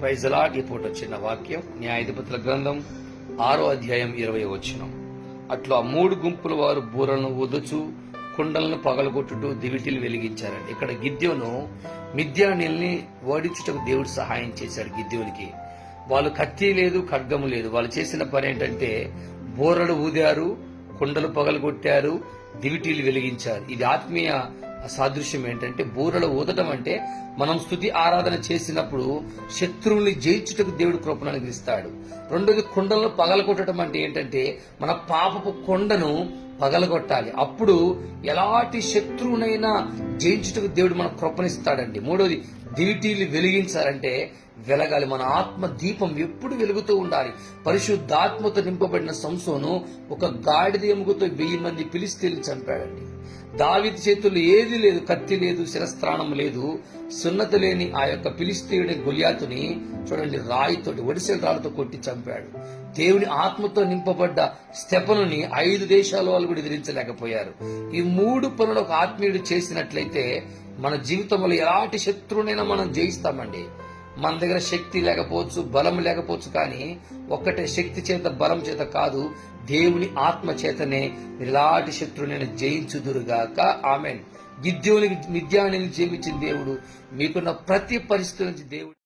ప్రైజలాడ్ ఈ పూట వాక్యం న్యాయాధిపతుల గ్రంథం ఆరో అధ్యాయం ఇరవై వచ్చినం అట్లా ఆ మూడు గుంపుల వారు బూరలను ఊదుచు కుండలను పగలగొట్టుటూ దివిటిలు వెలిగించారండి. ఇక్కడ గిద్యోను మిథ్యానీల్ని ఓడించుటకు దేవుడు సహాయం చేశాడు గిద్యోనికి. వాళ్ళు కత్తి లేదు ఖడ్గము లేదు. వాళ్ళు చేసిన పని ఏంటంటే బూరలు ఊదారు కుండలు పగలగొట్టారు దివిటీలు వెలిగించారు. ఇది ఆత్మీయ సాదృశ్యం ఏంటంటే బూరలు ఊదటం అంటే మనం స్థుతి ఆరాధన చేసినప్పుడు శత్రువుని జయించుటకు దేవుడు కృపను అనుగ్రహిస్తాడు. రెండోది కుండలను పగలగొట్టడం అంటే ఏంటంటే మన పాపపు కొండను పగలగొట్టాలి. అప్పుడు ఎలాంటి శత్రువునైనా జయించుటకు దేవుడు మన కృపణిస్తాడండి మూడోది దివిటీలు వెలిగించాలంటే వెలగాలి. మన ఆత్మ దీపం ఎప్పుడు వెలుగుతూ ఉండాలి. పరిశుద్ధాత్మతో నింపబడిన సంసోను ఒక గాడిద ఎముకతో వెయ్యి మంది పిలిస్తీలు చంపాడండి. దావిది చేతుల్లో ఏది లేదు కత్తి లేదు శిరస్త్రాణం లేదు సున్నత లేని ఆ యొక్క పిలిస్తీయుడి గొలియాతుని చూడండి రాయితోటి ఒడిసెల రాళ్ళతో కొట్టి చంపాడు. దేవుని ఆత్మతో నింపబడ్డ స్తెపనుని ఐదు దేశాల కూడా విధించలేకపోయారు. ఈ మూడు పనులు ఒక ఆత్మీయుడు చేసినట్లయితే మన జీవితంలో ఎలాంటి శత్రువునైనా మనం జయిస్తామండి. మన దగ్గర శక్తి లేకపోవచ్చు బలం లేకపోవచ్చు కానీ ఒక్కటే శక్తి చేత బలం చేత కాదు దేవుని ఆత్మ చేతనే ఎలాంటి శత్రువునైనా జయించుదురుగాక. ఆమెన్. గిద్యోనికి మిద్యాన్ని జయించిన దేవుడు మీకున్న ప్రతి పరిస్థితి నుంచి దేవుడు